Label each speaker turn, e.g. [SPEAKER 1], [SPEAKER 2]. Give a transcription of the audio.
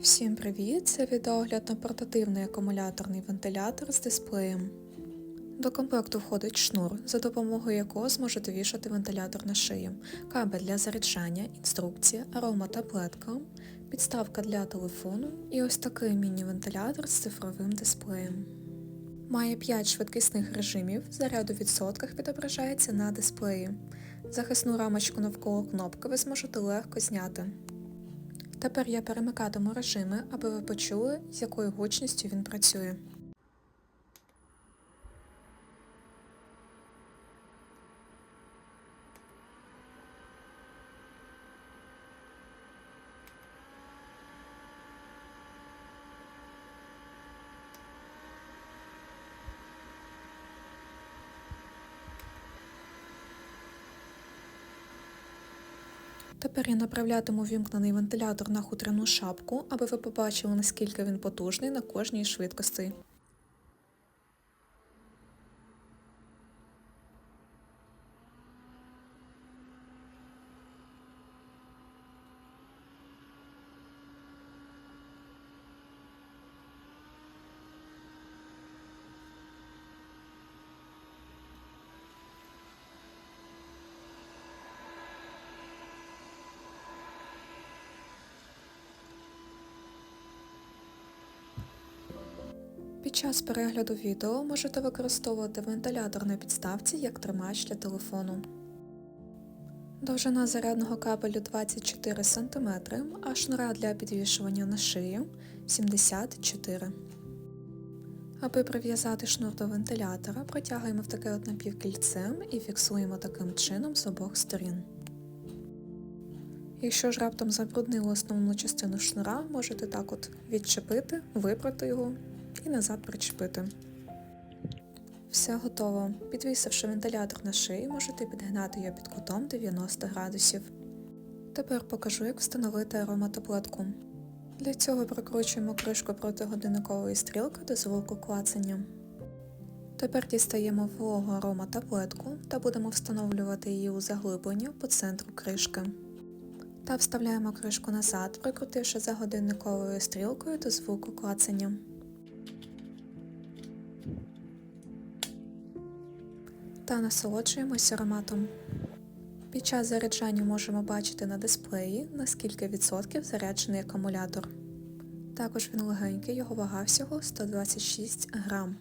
[SPEAKER 1] Всім привіт! Це відеогляд на портативний акумуляторний вентилятор з дисплеєм. До комплекту входить шнур, за допомогою якого зможете вішати вентилятор на шию, кабель для заряджання, інструкція, ароматаблетка, підставка для телефону і ось такий міні-вентилятор з цифровим дисплеєм. Має 5 швидкісних режимів, заряд у відсотках відображається на дисплеї. Захисну рамочку навколо кнопки ви зможете легко зняти. Тепер я перемикатиму режими, аби ви почули, з якою гучністю він працює. Тепер я направлятиму вімкнений вентилятор на хутряну шапку, аби ви побачили, наскільки він потужний на кожній швидкості. Під час перегляду відео можете використовувати вентилятор на підставці як тримач для телефону. Довжина зарядного кабелю 24 см, а шнура для підвішування на шию 74 Аби прив'язати шнур до вентилятора, протягуємо в таке от напівкільце і фіксуємо таким чином з обох сторін. Якщо ж раптом забруднили основну частину шнура, можете так от відчепити, випрати його і назад причепити. Все готово. Підвісивши вентилятор на шиї, можете підгнати його під кутом 90 градусів. Тепер покажу, як встановити ароматаблетку. Для цього прикручуємо кришку проти годинникової стрілки до звуку клацання. Тепер дістаємо вологу ароматаблетку та будемо встановлювати її у заглиблення по центру кришки. Та вставляємо кришку назад, прикрутивши за годинниковою стрілкою до звуку клацання. Та насолоджуємося ароматом. Під час заряджання можемо бачити на дисплеї, наскільки відсотків заряджений акумулятор. Також він легенький, його вага всього 126 грам.